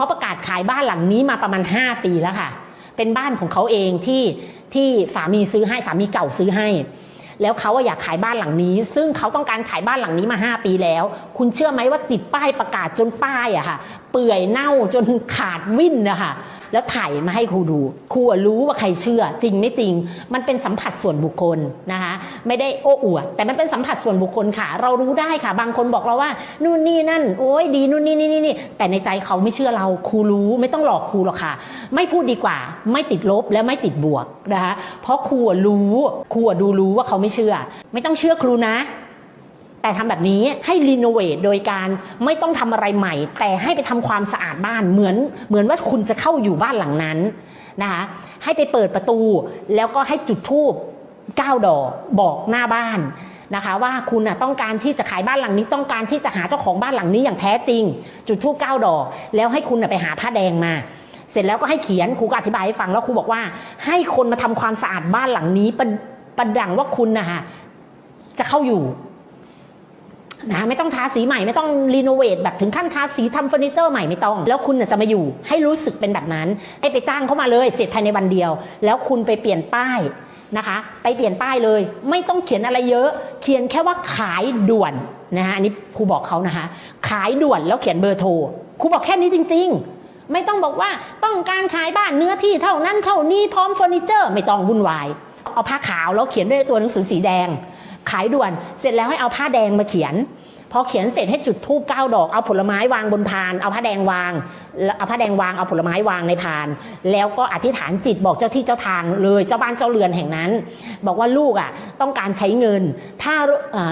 เขาประกาศขายบ้านหลังนี้มาประมาณ 5 ปีแล้วค่ะ เป็นบ้านของเขาเองที่ที่สามีซื้อให้สามีเก่าซื้อให้ แล้วเขาอะอยากขายบ้านหลังนี้ ซึ่งเขาต้องการขายบ้านหลังนี้มา 5 ปีแล้ว คุณเชื่อไหมว่าติดป้ายประกาศจนป้ายอะค่ะ เปื่อยเน่าจนขาดวิ่นนะคะ แล้วถ่ายมาให้ครูดู ครูอะรู้ว่าใครเชื่อ จริงไม่จริง มันเป็นสัมผัสส่วนบุคคลนะคะไม่ได้โอ้อวด แต่มันเป็นสัมผัสส่วนบุคคลค่ะ เรารู้ได้ค่ะ บางคนบอกเราว่านู่นนี่นั่น โอ้ยดีนู่นนี่นี่นี่แต่ในใจเขาไม่เชื่อเราครูรู้ไม่ต้องหลอกครูหรอกค่ะ ไม่พูดดีกว่า ไม่ติดลบและไม่ติดบวกนะคะเพราะครูอะรู้ครูอะดูรู้ว่าเขาไม่เชื่อ ไม่ต้องเชื่อครูนะ แต่ทำแบบนี้ให้รีโนเวทโดยการไม่ต้องทำอะไรใหม่ แต่ให้ไปทำความสะอาดบ้านเหมือนเหมือนว่าคุณจะเข้าอยู่บ้านหลังนั้นนะคะให้ไปเปิดประตูแล้วก็ให้จุดธูปเก้าดอกบอกหน้าบ้านนะคะว่าคุณนะต้องการที่จะขายบ้านหลังนี้ต้องการที่จะหาเจ้าของบ้านหลังนี้อย่างแท้จริง จุดธูปเก้าดอก แล้วให้คุณนะไปหาผ้าแดงมา เสร็จแล้วก็ให้เขียนครูก็อธิบายให้ฟังแล้วครูบอกว่า ให้คนมาทำความสะอาดบ้านหลังนี้ประประดังว่าคุณนะคะจะเข้าอยู่ นะไม่ต้องทาสีใหม่ไม่ต้องรีโนเวทแบบถึงขั้นทาสีทำเฟอร์นิเจอร์ใหม่ไม่ต้อง แล้วคุณน่ะจะมาอยู่ให้รู้สึกเป็นแบบนั้นให้ไปจ้างเข้ามาเลยเสร็จภายในวันเดียว แล้วคุณไปเปลี่ยนป้ายนะคะ ไปเปลี่ยนป้ายเลย ไม่ต้องเขียนอะไรเยอะ เขียนแค่ว่าขายด่วนนะคะอันนี้ครูบอกเขานะคะ ขายด่วนแล้วเขียนเบอร์โทรครูบอกแค่นี้จริง ๆ ไม่ต้องบอกว่าต้องการขายบ้านเนื้อที่เท่านั้นเท่านี้พร้อมเฟอร์นิเจอร์ไม่ต้องวุ่นวายเอาผ้าขาวแล้วเขียนด้วยตัวหนังสือสีแดง ขายด่วน เสร็จแล้วให้เอาผ้าแดงมาเขียน พอเขียนเสร็จให้จุดธูปเก้าดอก เอาผลไม้วางบนพาน เอาผ้าแดงวาง เอาผ้าแดงวาง เอาผลไม้วางในพาน แล้วก็อธิษฐานจิตบอกเจ้าที่เจ้าทางเลยเจ้าบ้านเจ้าเรือนแห่งนั้น บอกว่าลูกอะต้องการใช้เงิน ถ้า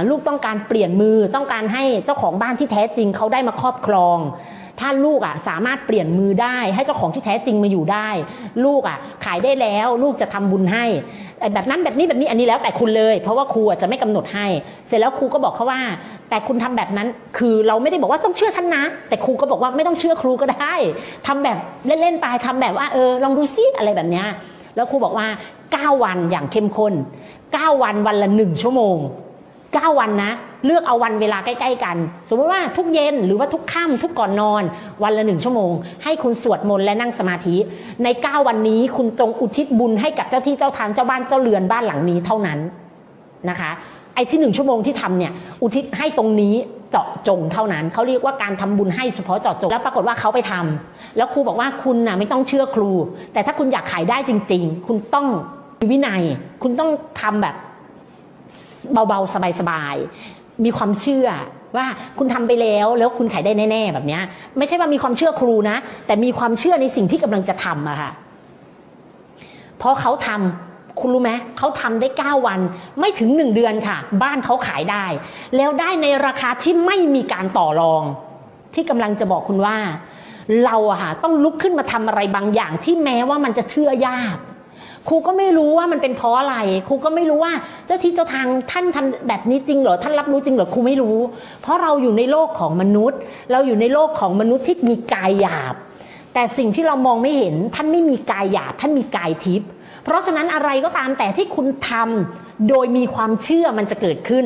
ลูกต้องการเปลี่ยนมือ ต้องการให้เจ้าของบ้านที่แท้จริงเขาได้มาครอบครองถ้าลูกอะสามารถเปลี่ยนมือได้ ให้เจ้าของที่แท้จริงมาอยู่ได้ ลูกอะขายได้แล้วลูกจะทำบุญให้ แบบนั้นแบบนี้แบบนี้อันนี้แล้วแต่คุณเลย เพราะว่าครูอะจะไม่กำหนดให้ เสร็จแล้วครูก็บอกเขาว่า แต่คุณทำแบบนั้นคือเราไม่ได้บอกว่าต้องเชื่อฉันนะ แต่ครูก็บอกว่าไม่ต้องเชื่อครูก็ได้ทำแบบเล่นๆไปทำแบบว่าเออลองดูซิอะไรแบบเนี้ยแล้วครูบอกว่า 9 วันอย่างเข้มข้น 9 วันวันละหนึ่งชั่วโมง 9 วันนะ เลือกเอาวันเวลาใกล้ ๆ กัน สมมติว่าทุกเย็นหรือว่าทุกค่ำทุกก่อนนอน วันละหนึ่งชั่วโมง ให้คุณสวดมนต์และนั่งสมาธิ ใน 9 วันนี้คุณจงอุทิศบุญให้กับเจ้าที่เจ้าทางเจ้าบ้านเจ้าเรือนบ้านหลังนี้เท่านั้นนะคะไอ้ที่หนึ่งชั่วโมงที่ทำเนี่ยอุทิศให้ตรงนี้เจาะจงเท่านั้นเขาเรียกว่าการทำบุญให้เฉพาะเจาะจงแล้วปรากฏว่าเขาไปทำแล้วครูบอกว่าคุณน่ะไม่ต้องเชื่อครู แต่ถ้าคุณอยากขายได้จริง ๆ คุณต้องมีวินัย คุณต้องทำแบบ เบาๆ สบายๆ มีความเชื่อว่าคุณทำไปแล้วแล้วคุณขายได้แน่ๆแบบนี้ไม่ใช่ว่ามีความเชื่อครูนะ แต่มีความเชื่อในสิ่งที่กำลังจะทำอะค่ะพราะเขาทำคุณรู้ไหมเขาทำได้ 9 วันไม่ถึง 1 เดือนค่ะ บ้านเขาขายได้ แล้วได้ในราคาที่ไม่มีการต่อรอง ที่กำลังจะบอกคุณว่า เราอะค่ะต้องลุกขึ้นมาทำอะไรบางอย่างที่แม้ว่ามันจะเชื่อยาก ครูก็ไม่รู้ว่ามันเป็นเพราะอะไร ครูก็ไม่รู้ว่าเจ้าที่เจ้าทางท่านทำแบบนี้จริงเหรอ ท่านรับรู้จริงเหรอ ครูไม่รู้ เพราะเราอยู่ในโลกของมนุษย์ เราอยู่ในโลกของมนุษย์ที่มีกายหยาบ แต่สิ่งที่เรามองไม่เห็น ท่านไม่มีกายหยาบ ท่านมีกายทิพย์เพราะฉะนั้นอะไรก็ตามแต่ที่คุณทำโดยมีความเชื่อมันจะเกิดขึ้น